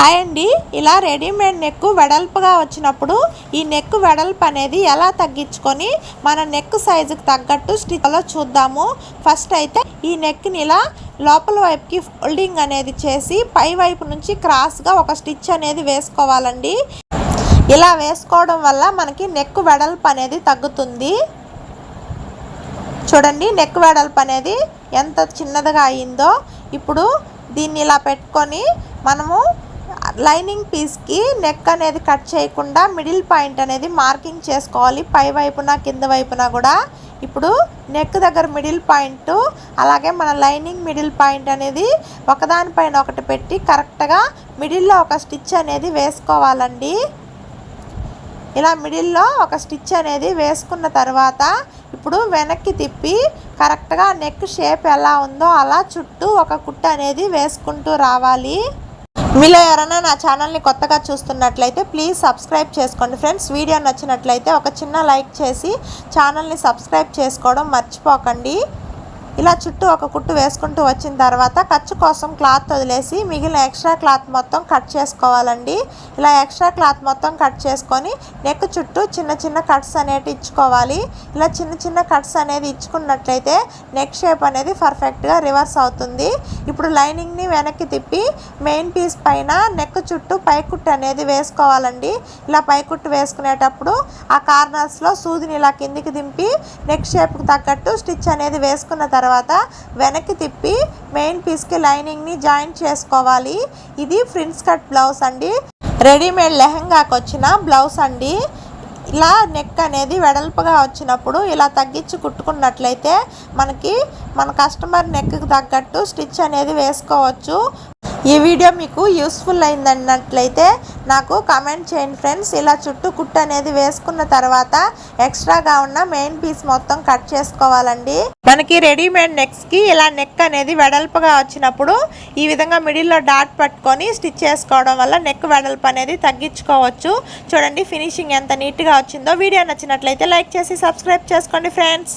Hi అండి. ఇలా readymade neck వెడల్పుగా వచ్చినప్పుడు ఈ నెక్ వెడల్పు అనేది ఎలా తగ్గించుకొని మన నెక్ సైజుకి తగ్గట్టు స్టిచ్లో చూద్దాము. ఫస్ట్ అయితే ఈ నెక్ని ఇలా లోపల వైపుకి ఫోల్డింగ్ అనేది చేసి పై వైపు నుంచి క్రాస్గా ఒక స్టిచ్ అనేది వేసుకోవాలండి. ఇలా వేసుకోవడం వల్ల మనకి నెక్ వెడల్పు అనేది తగ్గుతుంది. చూడండి నెక్ వెడల్పు అనేది ఎంత చిన్నదిగా అయిందో. ఇప్పుడు దీన్ని ఇలా పెట్టుకొని మనము లైనింగ్ పీస్కి నెక్ అనేది కట్ చేయకుండా మిడిల్ పాయింట్ అనేది మార్కింగ్ చేసుకోవాలి. పై వైపున కింద వైపున కూడా. ఇప్పుడు నెక్ దగ్గర మిడిల్ పాయింట్ అలాగే మన లైనింగ్ మిడిల్ పాయింట్ అనేది ఒకదానిపైన ఒకటి పెట్టి కరెక్ట్గా మిడిల్లో ఒక స్టిచ్ అనేది వేసుకోవాలండి. ఇలా మిడిల్లో ఒక స్టిచ్ అనేది వేసుకున్న తర్వాత ఇప్పుడు వెనక్కి తిప్పి కరెక్ట్గా నెక్ షేప్ ఎలా ఉందో అలా చుట్టూ ఒక కుట్ట అనేది వేసుకుంటూ రావాలి. మీలో ఎవరైనా నా ఛానల్ని కొత్తగా చూస్తున్నట్లయితే ప్లీజ్ సబ్స్క్రైబ్ చేసుకోండి. ఫ్రెండ్స్ వీడియో నచ్చినట్లయితే ఒక చిన్న లైక్ చేసి ఛానల్ని సబ్స్క్రైబ్ చేసుకోవడం మర్చిపోకండి. ఇలా చుట్టూ ఒక కుట్టు వేసుకుంటూ వచ్చిన తర్వాత ఖర్చు కోసం క్లాత్ వదిలేసి మిగిలిన ఎక్స్ట్రా క్లాత్ మొత్తం కట్ చేసుకోవాలండి. ఇలా ఎక్స్ట్రా క్లాత్ మొత్తం కట్ చేసుకొని నెక్ చుట్టూ చిన్న చిన్న కట్స్ అనేవి ఇచ్చుకోవాలి. ఇలా చిన్న చిన్న కట్స్ అనేది ఇచ్చుకున్నట్లయితే నెక్ షేప్ అనేది పర్ఫెక్ట్గా రివర్స్ అవుతుంది. ఇప్పుడు లైనింగ్ని వెనక్కి తిప్పి మెయిన్ పీస్ పైన నెక్ చుట్టూ పైకుట్టు అనేది వేసుకోవాలండి. ఇలా పైకుట్టు వేసుకునేటప్పుడు ఆ కార్నర్స్లో సూదిని ఇలా కిందికి దింపి నెక్ షేప్కి తగ్గట్టు స్టిచ్ అనేది వేసుకున్న తర్వాత తర్వాత వెనక్కి తిప్పి మెయిన్ పీస్కి లైనింగ్ని జాయిన్ చేసుకోవాలి. ఇది ఫ్రిన్స్ కట్ బ్లౌజ్ అండి. రెడీమేడ్ లెహంగాకి వచ్చిన బ్లౌజ్ అండి. ఇలా నెక్ అనేది వెడల్పుగా వచ్చినప్పుడు ఇలా తగ్గించి కుట్టుకున్నట్లయితే మనకి మన కస్టమర్ నెక్కి తగ్గట్టు స్టిచ్ అనేది వేసుకోవచ్చు. ఈ వీడియో మీకు యూస్ఫుల్ అయిందన్నట్లయితే నాకు కామెంట్ చేయండి ఫ్రెండ్స్. ఇలా చుట్టూ కుట్టు అనేది వేసుకున్న తర్వాత ఎక్స్ట్రాగా ఉన్న మెయిన్ పీస్ మొత్తం కట్ చేసుకోవాలండి. మనకి రెడీమేడ్ నెక్స్కి ఇలా నెక్ అనేది వెడల్పుగా వచ్చినప్పుడు ఈ విధంగా మిడిల్లో డాట్ పట్టుకొని స్టిచ్ చేసుకోవడం వల్ల నెక్ వెడల్పు అనేది తగ్గించుకోవచ్చు. చూడండి ఫినిషింగ్ ఎంత నీట్గా వచ్చిందో. వీడియో నచ్చినట్లయితే లైక్ చేసి సబ్స్క్రైబ్ చేసుకోండి ఫ్రెండ్స్.